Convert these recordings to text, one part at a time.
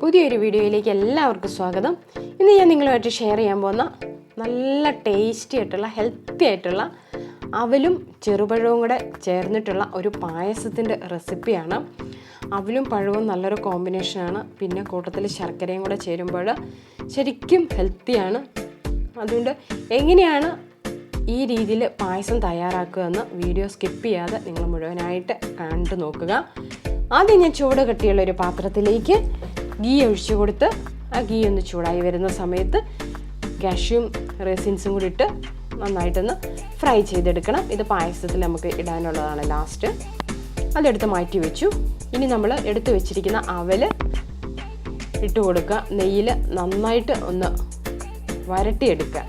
പുതിയൊരു വീഡിയോയിലേക്ക് എല്ലാവർക്കും സ്വാഗതം. ഇന്ന് ഞാൻ നിങ്ങളുമായിട്ട് ഷെയർ ചെയ്യാൻ പോകുന്ന നല്ല ടേസ്റ്റി ആയിട്ടുള്ള ഹെൽത്തി ആയിട്ടുള്ള അവലും ചെറുപഴവും കൂടെ ചേർന്നിട്ടുള്ള ഒരു പായസത്തിന്റെ റെസിപ്പിയാണ് അവലും പഴവും നല്ലൊരു കോമ്പിനേഷനാണ് പിന്നെ കൂട്ടത്തിൽ ശർക്കരയും കൂടെ ചേരുമ്പോൾ ശരിക്കും ഹെൽത്തിയാണ് അതുകൊണ്ട് എങ്ങനെയാണ് ഈ രീതിയിൽ പായസം തയ്യാറാക്കുക എന്ന് വീഡിയോ സ്കിപ്പ് ചെയ്യാതെ നിങ്ങൾ മുഴുവനായിട്ട് കണ്ടു നോക്കുക. ആദ്യം ഞാൻ ചൂട് കട്ടിയുള്ള ഒരു പാത്രത്തിലേക്ക് ഗീ ഒഴിച്ചു കൊടുത്ത് ആ ഗീ ഒന്ന് ചൂടായി വരുന്ന സമയത്ത് കാഷ്യൂം റെസിൻസും കൂടി ഇട്ട് നന്നായിട്ടൊന്ന് ഫ്രൈ ചെയ്തെടുക്കണം. ഇത് പായസത്തിൽ നമുക്ക് ഇടാനുള്ളതാണ് ലാസ്റ്റ് അതെടുത്ത് മാറ്റി വെച്ചു. ഇനി നമ്മൾ എടുത്തു വെച്ചിരിക്കുന്ന അവൽ ഇട്ട് കൊടുക്കുക. നെയ്യിൽ നന്നായിട്ട് ഒന്ന് വരട്ടിയെടുക്കുക.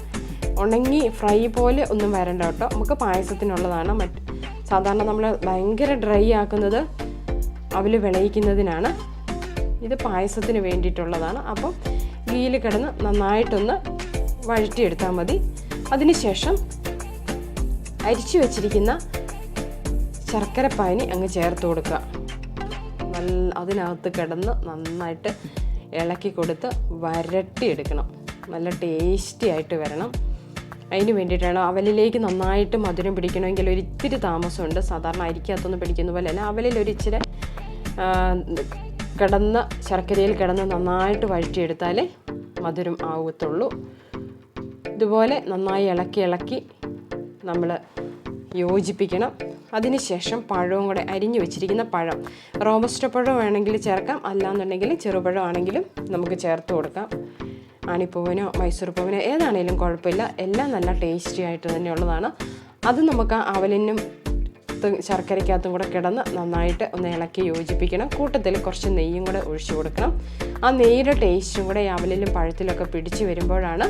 ഉണങ്ങി ഫ്രൈ പോലെ ഒന്നും വരണ്ട കേട്ടോ. നമുക്ക് പായസത്തിനുള്ളതാണ് മറ്റ് സാധാരണ നമ്മൾ ഭയങ്കര ഡ്രൈ ആക്കുന്നത് അവൽ വിളയിക്കുന്നതിനാണ്. ഇത് പായസത്തിന് വേണ്ടിയിട്ടുള്ളതാണ്. അപ്പം ഗീയിൽ കിടന്ന് നന്നായിട്ടൊന്ന് വഴറ്റിയെടുത്താൽ മതി. അതിനുശേഷം അരിച്ചു ശർക്കര പാനി അങ്ങ് ചേർത്ത് കൊടുക്കുക. നല്ല അതിനകത്ത് കിടന്ന് നന്നായിട്ട് ഇളക്കി കൊടുത്ത് വരട്ടിയെടുക്കണം. നല്ല ടേസ്റ്റി ആയിട്ട് വരണം. അതിന് വേണ്ടിയിട്ടാണ് അവലിലേക്ക് നന്നായിട്ട് മധുരം പിടിക്കണമെങ്കിൽ ഒരു ഇത്തിരി താമസമുണ്ട്. സാധാരണ അരിക്കകത്തൊന്നും പിടിക്കുന്ന പോലെ അല്ല. അവലിൽ ഒരു ഇച്ചിരി കിടന്ന് ശർക്കരയിൽ കിടന്ന് നന്നായിട്ട് വഴറ്റിയെടുത്താലേ മധുരം ആവത്തുള്ളൂ. ഇതുപോലെ നന്നായി ഇളക്കി ഇളക്കി നമ്മൾ യോജിപ്പിക്കണം. അതിനുശേഷം പഴവും കൂടെ അരിഞ്ഞു വെച്ചിരിക്കുന്ന പഴം. റോബസ്റ്റ പഴം വേണമെങ്കിൽ ചേർക്കാം. അല്ലാന്നുണ്ടെങ്കിൽ ചെറുപഴം ആണെങ്കിലും നമുക്ക് ചേർത്ത് കൊടുക്കാം. ആണിപ്പൂവിനോ മൈസൂർ പൂവിനോ ഏതാണേലും കുഴപ്പമില്ല. എല്ലാം നല്ല ടേസ്റ്റി ആയിട്ട് തന്നെയുള്ളതാണ് അത് നമുക്ക് ആ അവലിനും ത്ത് ശർക്കരയ്ക്കകത്തും കൂടെ കിടന്ന് നന്നായിട്ട് ഒന്ന് ഇളക്കി യോജിപ്പിക്കണം. കൂട്ടത്തിൽ കുറച്ച് നെയ്യും കൂടെ ഒഴിച്ചു കൊടുക്കണം. ആ നെയ്യുടെ ടേസ്റ്റും കൂടെ ഈ അവലിലും പഴത്തിലൊക്കെ പിടിച്ച് വരുമ്പോഴാണ്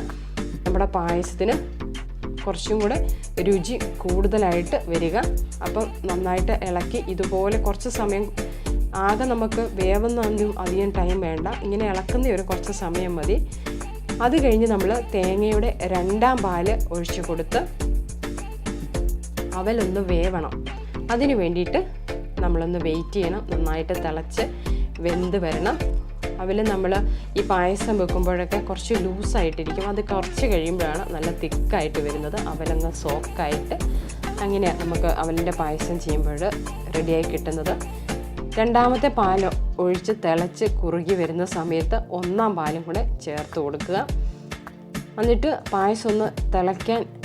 നമ്മുടെ പായസത്തിന് കുറച്ചും കൂടെ രുചി കൂടുതലായിട്ട് വരിക. അപ്പം നന്നായിട്ട് ഇളക്കി ഇതുപോലെ കുറച്ച് സമയം ആകെ നമുക്ക് വേവുന്നൊന്നും അധികം ടൈം വേണ്ട. ഇങ്ങനെ ഇളക്കുന്ന ഒരു കുറച്ച് സമയം മതി. അത് കഴിഞ്ഞ് നമ്മൾ തേങ്ങയുടെ രണ്ടാം പാൽ ഒഴിച്ചു കൊടുത്ത് അവലൊന്ന് വേവണം. അതിന് വേണ്ടിയിട്ട് നമ്മളൊന്ന് വെയിറ്റ് ചെയ്യണം. നന്നായിട്ട് തിളച്ച് വെന്ത് വരണം. അതിൽ നമ്മൾ ഈ പായസം വെക്കുമ്പോഴൊക്കെ കുറച്ച് ലൂസായിട്ടിരിക്കും അത് കുറച്ച് കഴിയുമ്പോഴാണ് നല്ല തിക്കായിട്ട് വരുന്നത്. അവലങ്ങ് സോക്കായിട്ട് അങ്ങനെ നമുക്ക് അവലിന്റെ പായസം ചെയ്യുമ്പോൾ റെഡിയായി കിട്ടുന്നത്. രണ്ടാമത്തെ പാൽ ഒഴിച്ച് തിളച്ച് കുറുകി വരുന്ന സമയത്ത് ഒന്നാം പാലും കൂടെ ചേർത്ത് കൊടുക്കുക. എന്നിട്ട് പായസം ഒന്ന് തിളയ്ക്കാൻ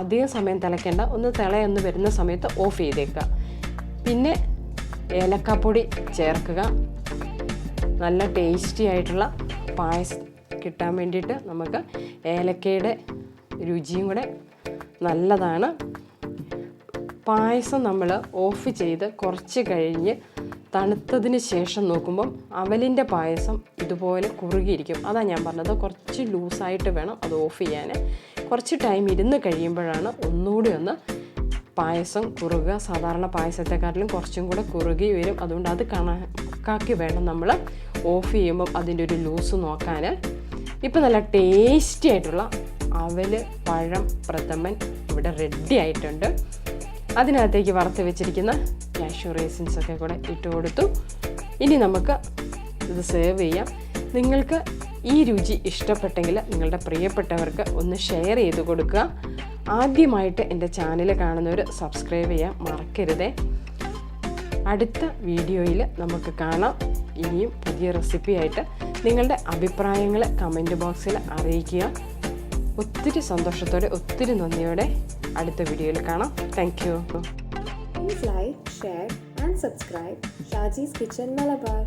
അധികം സമയം തിളയ്ക്കേണ്ട. ഒന്ന് തിളയൊന്ന് വരുന്ന സമയത്ത് ഓഫ് ചെയ്തേക്കുക. പിന്നെ ഏലക്കാപ്പൊടി ചേർക്കുക. നല്ല ടേസ്റ്റി ആയിട്ടുള്ള പായസം കിട്ടാൻ വേണ്ടിയിട്ട് നമുക്ക് ഏലക്കയുടെ രുചിയും കൂടെ നല്ലതാണ്. പായസം നമ്മൾ ഓഫ് ചെയ്ത് കുറച്ച് കഴിഞ്ഞ് തണുത്തതിന് ശേഷം നോക്കുമ്പം അവലിന്റെ പായസം ഇതുപോലെ കുറുകിയിരിക്കും. അതാണ് ഞാൻ പറഞ്ഞത്. കുറച്ച് ലൂസായിട്ട് വേണം അത് ഓഫ് ചെയ്യാൻ. കുറച്ച് ടൈം ഇരുന്ന് കഴിയുമ്പോഴാണ് ഒന്നുകൂടി ഒന്ന് പായസം കുറുക സാധാരണ പായസത്തെക്കാട്ടിലും കുറച്ചും കൂടെ കുറുകി വരും. അതുകൊണ്ട് അത് കണക്കാക്കി വേണം നമ്മൾ ഓഫ് ചെയ്യുമ്പം അതിന്റെ ഒരു ലൂസ് നോക്കാൻ. ഇപ്പം നല്ല ടേസ്റ്റി ആയിട്ടുള്ള അവൽ പഴം പ്രഥമൻ ഇവിടെ റെഡി ആയിട്ടുണ്ട്. അതിനകത്തേക്ക് വറുത്ത് വെച്ചിരിക്കുന്ന കാഷ്യൂ റേസിൻസ് ഒക്കെ കൂടെ ഇട്ട് കൊടുത്തു. ഇനി നമുക്ക് ഇത് സേർവ് ചെയ്യാം. നിങ്ങൾക്ക് ഈ രുചി ഇഷ്ടപ്പെട്ടെങ്കിൽ നിങ്ങളുടെ പ്രിയപ്പെട്ടവർക്ക് ഒന്ന് ഷെയർ ചെയ്ത് കൊടുക്കുക. ആദ്യമായിട്ട് എന്റെ ചാനൽ കാണുന്നവർ സബ്സ്ക്രൈബ് ചെയ്യാൻ മറക്കരുതേ. അടുത്ത വീഡിയോയിൽ നമുക്ക് കാണാം. ഇനിയും പുതിയ റെസിപ്പിയായിട്ട് നിങ്ങളുടെ അഭിപ്രായങ്ങൾ കമന്റ് ബോക്സിൽ അറിയിക്കുക. ഒത്തിരി സന്തോഷത്തോടെ ഒത്തിരി നന്ദിയോടെ അടുത്ത വീഡിയോയിൽ കാണാം thank you Please like, share, and subscribe Shaji's Kitchen Malabar.